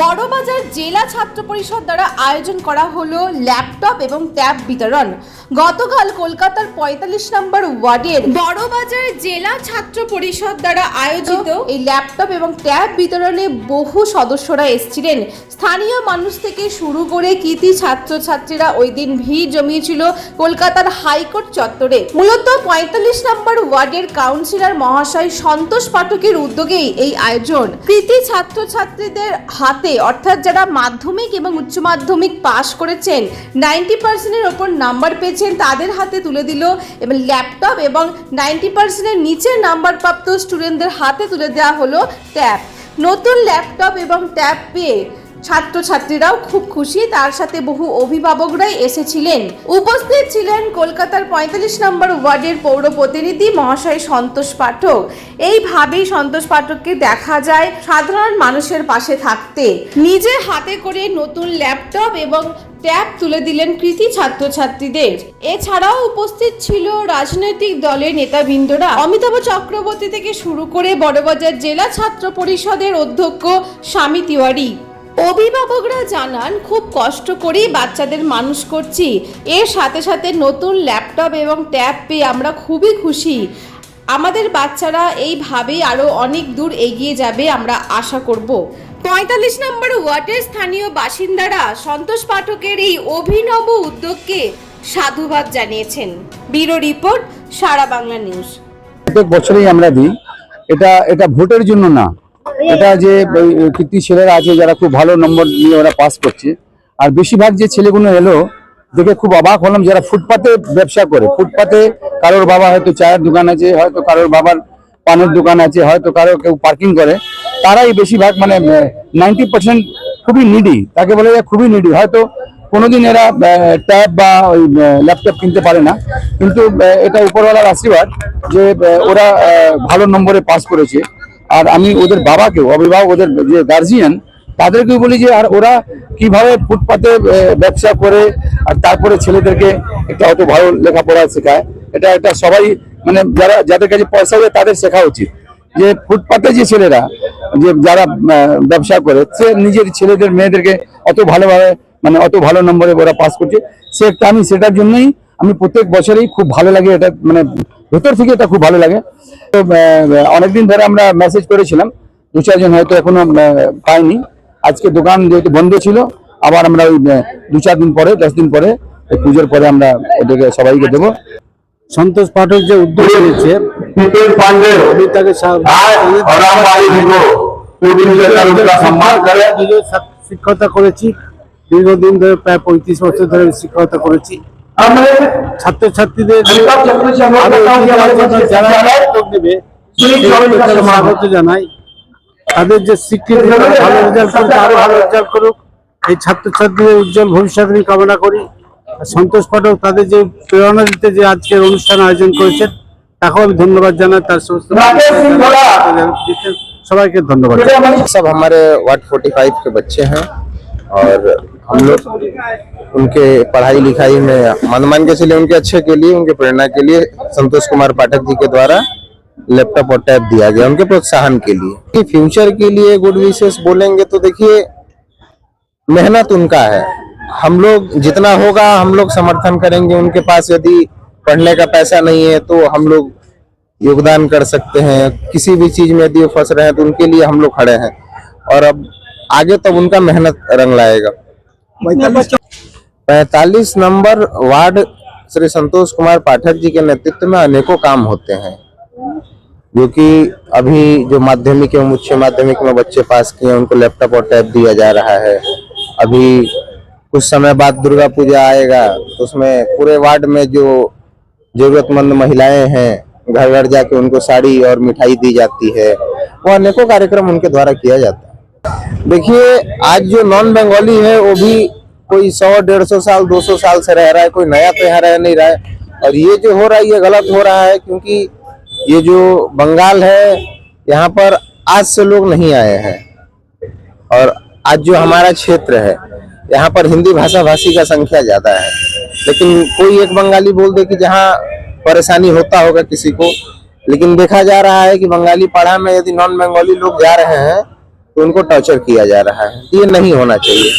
বড়বাজার জেলা ছাত্র পরিষদ দ্বারা আয়োজন করা হলো ল্যাপটপ এবং ট্যাব বিতরণ। গতকাল কলকাতার পঁয়তাল্লিশ নম্বর ওয়ার্ডের বড়বাজার জেলা ছাত্র পরিষদ দ্বারা আয়োজিত এই ল্যাপটপ এবং ট্যাব বিতরণে বহু সদস্যরা এসেছিলেন। স্থানীয় মানুষ থেকে শুরু করে কৃতি ছাত্রছাত্রীরা ওই দিন ভিড় জমিয়েছিল কলকাতার হাইকোর্ট চত্বরে। মূলত পঁয়তাল্লিশ নম্বর ওয়ার্ডের কাউন্সিলর মহাশয় সন্তোষ পাঠকের উদ্যোগেই এই আয়োজন। কৃতি ছাত্রছাত্রীদের হাতে অর্থাৎ যারা মাধ্যমিক এবং উচ্চ মাধ্যমিক পাশ করেছেন, নাইনটি পার্সেন্টের ওপর নাম্বার পেয়েছেন তাদের হাতে তুলে দিল, এবং ল্যাপটপ এবং নাইনটি পার্সেন্টের নিচে নাম্বার প্রাপ্ত স্টুডেন্টদের হাতে তুলে দেওয়া হলো ট্যাব। নতুন ল্যাপটপ এবং ট্যাব পেয়ে ছাত্রছাত্রীরাও খুব খুশি। তার সাথে বহু অভিভাবকরাই এসেছিলেন। উপস্থিত ছিলেন কলকাতার পঁয়তাল্লিশ নম্বর ওয়ার্ডের পৌর প্রতিনিধি মহাশয় সন্তোষ পাঠক। এইভাবেই সন্তোষ পাঠককে দেখা যায় সাধারণ মানুষের পাশে থাকতে। নিজে হাতে করে নতুন ল্যাপটপ এবং ট্যাব তুলে দিলেন কৃতি ছাত্রছাত্রীদের। এছাড়াও উপস্থিত ছিল রাজনৈতিক দলের নেতাবৃন্দরা। অমিতাভ চক্রবর্তী থেকে শুরু করে বড়বাজার জেলা ছাত্র পরিষদের অধ্যক্ষ স্বামী তিওয়ারি। অভিভাবকরা জানান, খুব কষ্ট করেই বাচ্চাদের মানুষ করছি। এর সাথে সাথে নতুন ল্যাপটপ এবং ট্যাব পেয়ে আমরা খুবই খুশি। আমাদের বাচ্চারা এইভাবেই আরও অনেক দূর এগিয়ে যাবে আমরা আশা করব। পঁয়তাল্লিশ নম্বর ওয়ার্ডের স্থানীয় বাসিন্দারা সন্তোষ পাঠকের এই অভিনব উদ্যোগকে সাধুবাদ জানিয়েছেন। Bureau report, Sara Bangla news. প্রত্যেক বছরই আমরা দিই। এটা এটা ভোটের জন্য না। এটা যে কৃতি ছেলেরা আছে, যারা খুব ভালো নম্বর নিয়ে ওরা পাস করছে। আর বেশিরভাগ যে ছেলেগুলো এলো, দেখে খুব অবাক হলাম যারা ফুটপাতে ব্যবসা করে। ফুটপাতে কারোর বাবা হয়তো চায়ের দোকান আছে, হয়তো কারোর বাবার পানের দোকান আছে, হয়তো কারও কেউ পার্কিং করে। তারাই বেশিরভাগ মানে নাইনটি পার্সেন্ট খুবই নিডি তাকে বলে যায় খুবই নিডি হয়তো কোনোদিন এরা ট্যাব বা ওই ল্যাপটপ কিনতে পারে না। কিন্তু এটা উপরওয়ালার আশীর্বাদ যে ওরা ভালো নম্বরে পাস করেছে। আর আমি ওদের বাবাকেও, অভিভাবক ওদের যে গার্জিয়ান তাদেরকেও বলি যে, আর ওরা কীভাবে ফুটপাতে ব্যবসা করে, আর তারপরে ছেলেদেরকে একটা অত ভালো লেখাপড়া শেখায়। এটা একটা সবাই মানে যারা, যাদের কাছে পয়সা হবে তাদের শেখা উচিত। যে ফুটপাতে যে ছেলেরা, যে যারা ব্যবসা করে, সে নিজের ছেলেদের, মেয়েদেরকে অত ভালোভাবে মানে অত ভালো নম্বরে ওরা পাস করছে। সে আমি সেটার জন্যই আমি প্রত্যেক বছরেই খুব ভালো লাগে এটা মানে ভেতর থেকে এটা খুব ভালো লাগে। তো অনেকদিন ধরে আমরা মেসেজ করেছিলাম দু চারজন হয়তো এখনও পাইনি। আজকে দোকান যেহেতু বন্ধ ছিল আবার আমরা ওই দু চার দিন পরে দশ দিন পরে পুজোর পরে আমরা ওদেরকে সবাইকে দেবো। সন্তোষ পাঠক যে উদ্যোগ নিয়েছে শিক্ষকতা করেছি দীর্ঘদিন ধরে প্রায় পঁয়ত্রিশ বছর ধরে শিক্ষকতা করেছি। हमने ছাত্রছাত্রীদের अमिताभ चक्र से हम আরো बताऊं कि এগিয়ে हमारे যাওয়ার জন্য पास যারা जाना है উদ্যোগ নেবে श्री चौबीस का তাদের सम्मान স্বাগত জানাই তাদের যে স্বীকৃতি তারা ভালো রেজাল্ট করুক আরো ভালো রেজাল্ট করুক এই ছাত্রছাত্রীদের উজ্জ্বল ভবিষ্যৎ আমি কামনা করি আর সন্তোষ পাঠক তাদের যে প্রেরণা দিতে যে আজকের অনুষ্ঠান আয়োজন করেছেন তাকেও আমি ধন্যবাদ জানাই তার সমস্ত राकेश सिंह बोला দিতে সবাইকে ধন্যবাদ मुझे हमारी सब हमारे वार्ड 45 के बच्चे हैं और हम लोग उनके पढ़ाई लिखाई में मान मान के चलिए उनके अच्छे के लिए, उनके प्रेरणा के लिए संतोष कुमार पाठक जी के द्वारा लैपटॉप और टैब दिया गया, उनके प्रोत्साहन के लिए। फ्यूचर के लिए गुड विशेष बोलेंगे तो देखिए, मेहनत उनका है। हम लोग जितना होगा हम लोग समर्थन करेंगे, उनके पास यदि पढ़ने का पैसा नहीं है तो हम लोग योगदान कर सकते हैं। किसी भी चीज़ में यदि वो फंस रहे हैं तो उनके लिए हम लोग खड़े हैं। और अब आगे तब उनका मेहनत रंग लाएगा। पैतालीस नंबर वार्ड श्री संतोष कुमार पाठक जी के नेतृत्व में अनेकों काम होते हैं। जो कि अभी जो माध्यमिक एवं उच्च माध्यमिक में बच्चे पास किए उनको लैपटॉप और टैब दिया जा रहा है। अभी कुछ समय बाद दुर्गा पूजा आएगा तो उसमें पूरे वार्ड में जो जरूरतमंद महिलाएँ हैं घर घर जाके उनको साड़ी और मिठाई दी जाती है वो अनेकों कार्यक्रम उनके द्वारा किया जाता है। देखिए, आज जो नॉन बंगाली है, वो भी कोई सौ, डेढ़ सौ साल, दो सौ साल से रह रहा है, कोई नया तो यहाँ रह नहीं रहा है। और ये जो हो रहा है, ये गलत हो रहा है, क्योंकि ये जो बंगाल है, यहाँ पर आज से लोग नहीं आए हैं। और आज जो हमारा क्षेत्र है, यहाँ पर हिंदी भाषा भाषी का संख्या ज़्यादा है। लेकिन कोई एक बंगाली बोल दे कि जहाँ परेशानी होता होगा किसी को, लेकिन देखा जा रहा है कि बंगाली पढ़ा में यदि नॉन बंगाली लोग जा रहे हैं तो उनको टॉर्चर किया जा रहा है। ये नहीं होना चाहिए।